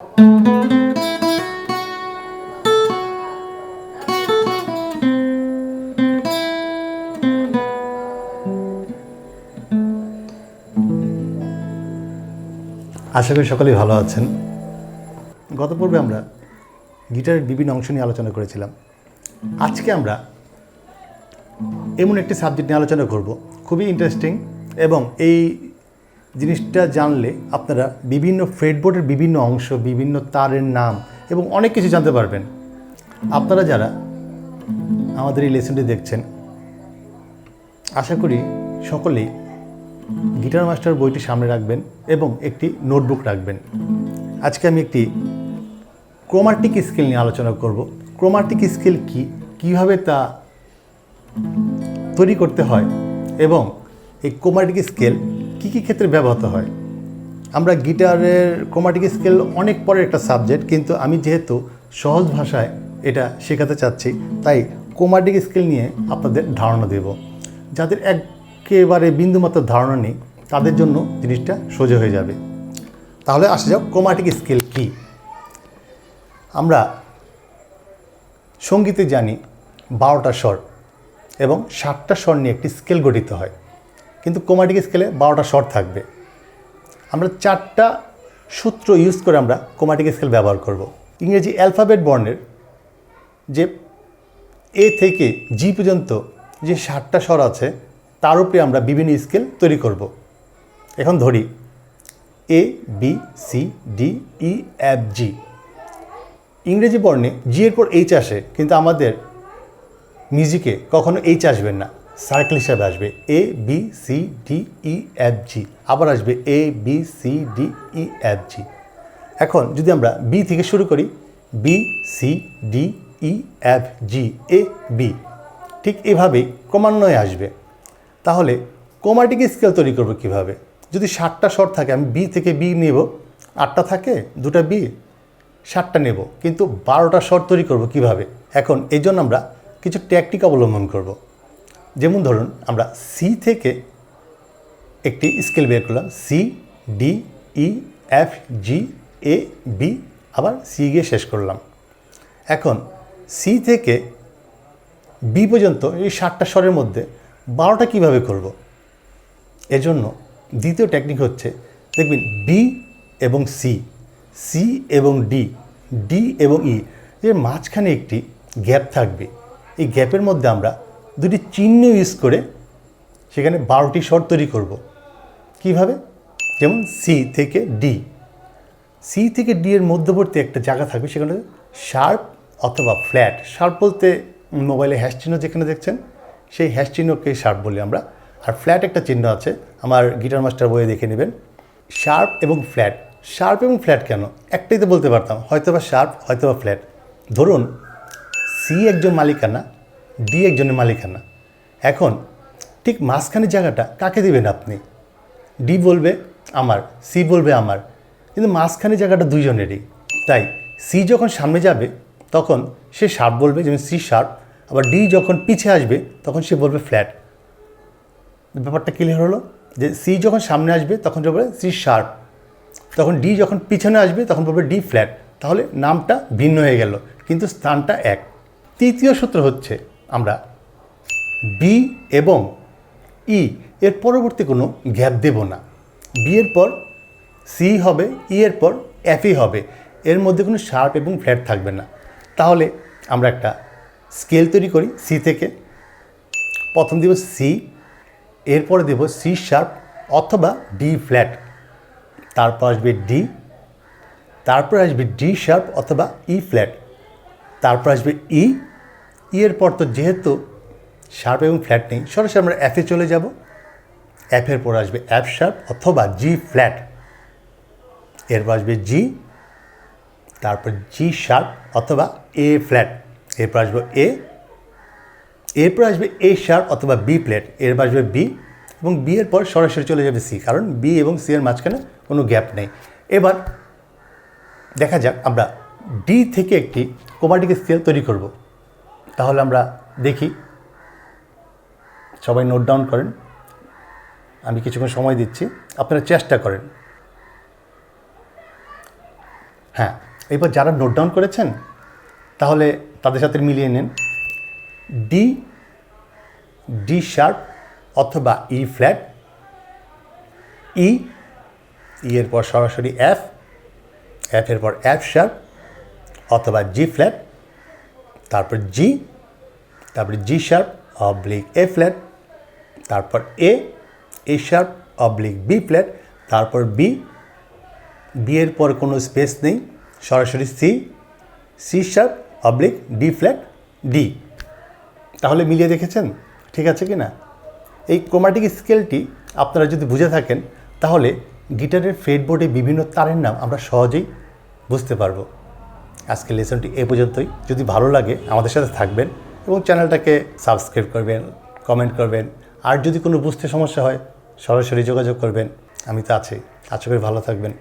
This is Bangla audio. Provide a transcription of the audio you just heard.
আশা করি সকলেই ভালো আছেন। গত পর্বে আমরা গিটারের বিভিন্ন অংশ নিয়ে আলোচনা করেছিলাম। আজকে আমরা এমন একটি সাবজেক্ট নিয়ে আলোচনা করব। খুবই ইন্টারেস্টিং এবং এই জিনিসটা জানলে আপনারা বিভিন্ন ফ্রেডবোর্ডের বিভিন্ন অংশ, বিভিন্ন তারের নাম এবং অনেক কিছু জানতে পারবেন। আপনারা যারা আমাদের এই লেসনটি দেখছেন, আশা করি সকলেই গিটার মাস্টার বইটি সামনে রাখবেন এবং একটি নোটবুক রাখবেন। আজকে আমি একটি ক্রোমাটিক স্কেল নিয়ে আলোচনা করব। ক্রোমাটিক স্কেল কি? কীভাবে তা তৈরি করতে হয়? এবং এই ক্রোমাটিক স্কেল কী কী ক্ষেত্রে ব্যবহৃত হয়? আমরা গিটারের ক্রোমাটিক স্কেল অনেক পরের একটা সাবজেক্ট কিন্তু আমি যেহেতু সহজ ভাষায় এটা শেখাতে চাচ্ছি, তাই ক্রোমাটিক স্কেল নিয়ে আপনাদের ধারণা দেব। যাদের একেবারে বিন্দুমাত্র ধারণা নেই, তাদের জন্য জিনিসটা সোজা হয়ে যাবে। তাহলে আসা যাক ক্রোমাটিক স্কেল কী। আমরা সঙ্গীতে জানি বারোটা স্বর এবং ষাটটা স্বর নিয়ে একটি স্কেল গঠিত হয়। কিন্তু ক্রোমাটিক স্কেলে বারোটা স্বর থাকবে। আমরা চারটা সূত্র ইউজ করে আমরা ক্রোমাটিক স্কেল ব্যবহার করব। ইংরেজি অ্যালফাবেট বর্ণের যে এ থেকে জি পর্যন্ত যে ষাটটা স্বর আছে, তার উপরে আমরা বিভিন্ন স্কেল তৈরি করব। এখন ধরি A B C D E F G ইংরেজি বর্ণে জি এর পর এইচ আসে, কিন্তু আমাদের মিউজিকে কখনো এইচ আসবেন না। সার্কেল হিসাবে আসবে A B C D E F G আবার আসবে A B C D E F G এখন যদি আমরা বি থেকে শুরু করি B C D E F G A B ঠিক এভাবেই ক্রমান্বয়ে আসবে। তাহলে ক্রোমাটিক স্কেল তৈরি করব কীভাবে? যদি ষাটটা স্বর থাকে, আমি বি থেকে বি নেব। আটটা থাকে, দুটা বি ষাটটা নেব। কিন্তু বারোটা স্বর তৈরি করব কীভাবে? এখন এই জন্য আমরা কিছু ট্যাকটিক অবলম্বন করব। যেমন ধরুন, আমরা সি থেকে একটি স্কেল বের করলাম C D E F G A B আবার সি গিয়ে শেষ করলাম। এখন সি থেকে বি পর্যন্ত এই ষাটটা স্বরের মধ্যে বারোটা কীভাবে করব? এজন্য দ্বিতীয় টেকনিক হচ্ছে, দেখবেন বি এবং সি সি এবং ডি ডি এবং ই এর মাঝখানে একটি গ্যাপ থাকবে। এই গ্যাপের মধ্যে আমরা দুটি চিহ্ন ইউজ করে সেখানে বারোটি স্বর তৈরি করব। কীভাবে? যেমন সি থেকে ডি সি থেকে ডি এর মধ্যবর্তী একটা জায়গা থাকবে, সেখানে শার্প অথবা ফ্ল্যাট শার্প বলতে মোবাইলে হ্যাশ চিহ্ন যেখানে দেখছেন, সেই হ্যাশ চিহ্নকে শার্প বলি আমরা। আর ফ্ল্যাট একটা চিহ্ন আছে, আমার গিটার মাস্টার বইয়ে দেখে নেবেন। শার্প এবং ফ্ল্যাট শার্প এবং ফ্ল্যাট কেন? একটাই তো বলতে পারতাম হয়তো বা শার্প হয়তো বা ফ্ল্যাট ধরুন সি একজন মালিকানা ডি একজনের মালিকানা। এখন ঠিক মাঝখানের জায়গাটা কাকে দেবেন আপনি? ডি বলবে আমার, সি বলবে আমার। কিন্তু মাঝখানে জায়গাটা দুইজনেরই। তাই সি যখন সামনে যাবে, তখন সে শার্প বলবে, যেমন সি শার্প আবার ডি যখন পিছে আসবে, তখন সে বলবে ফ্ল্যাট ব্যাপারটা ক্লিয়ার হলো? যে সি যখন সামনে আসবে, তখন বলবে সি শার্প তখন ডি যখন পিছনে আসবে, তখন বলবে ডি ফ্ল্যাট তাহলে নামটা ভিন্ন হয়ে গেল, কিন্তু স্থানটা এক। তৃতীয় সূত্র হচ্ছে আমরা বি এবং ই এর পরবর্তী কোনো গ্যাপ দেব না। বি এর পর সি হবে ই এর পর এফই হবে। এর মধ্যে কোনো শার্প এবং ফ্ল্যাট থাকবে না। তাহলে আমরা একটা স্কেল তৈরি করি সি থেকে। প্রথম দেব সি এরপরে দেব সি শার্প অথবা ডি ফ্ল্যাট তারপর আসবে ডি তারপর আসবে ডি শার্প অথবা ই ফ্ল্যাট তারপর আসবে ই ই এর পর তো যেহেতু শার্প এবং ফ্ল্যাট নেই, সরাসরি আমরা এফে চলে যাব। এফের পর আসবে অ্যাপ শার্প অথবা জি ফ্ল্যাট এরপর আসবে জি তারপর জি শার্প অথবা এ ফ্ল্যাট এরপর আসবে এ এরপর আসবে এ শার্প অথবা বি প্লেট এরপর আসবে বি এবং বি এর পর সরাসরি চলে যাবে সি কারণ বি এবং সি এর মাঝখানে কোনো গ্যাপ নেই। এবার দেখা যাক আমরা ডি থেকে একটি কোমাটিক স্কেল তৈরি করব। তাহলে আমরা দেখি। সবাই নোট ডাউন করেন। আমি কিছুক্ষণ সময় দিচ্ছি। আপনারা চেষ্টা করেন। হ্যাঁ এবার যারা নোট ডাউন করেছেন, তাহলে তাদের সাথে মিলিয়ে নেন। ডি ডি শার্প অথবা ই ফ্ল্যাট ই ই এর পর সরাসরি এফ এফ এর পর এফ শার্প অথবা জি ফ্ল্যাট তারপর জি তারপরে G sharp oblique A flat তারপর A A sharp oblique B flat তারপর বি বি এর পর কোনো স্পেস নেই, সরাসরি C C sharp oblique D flat D তাহলে মিলিয়ে দেখেছেন? ঠিক আছে কি না এই ক্রোমাটিক স্কেলটি আপনারা যদি বুঝে থাকেন, তাহলে গিটারের ফ্রেডবোর্ডে বিভিন্ন তারের নাম আমরা সহজেই বুঝতে পারব। আজকের লেসনটি এ পর্যন্তই। যদি ভালো লাগে আমাদের সাথে থাকবেন এবং চ্যানেলটাকে সাবস্ক্রাইব করবেন, কমেন্ট করবেন, আর যদি কোনো বুঝতে সমস্যা হয় সরাসরি যোগাযোগ করবেন। আমি তো আছি। আশা করি ভালো থাকবেন।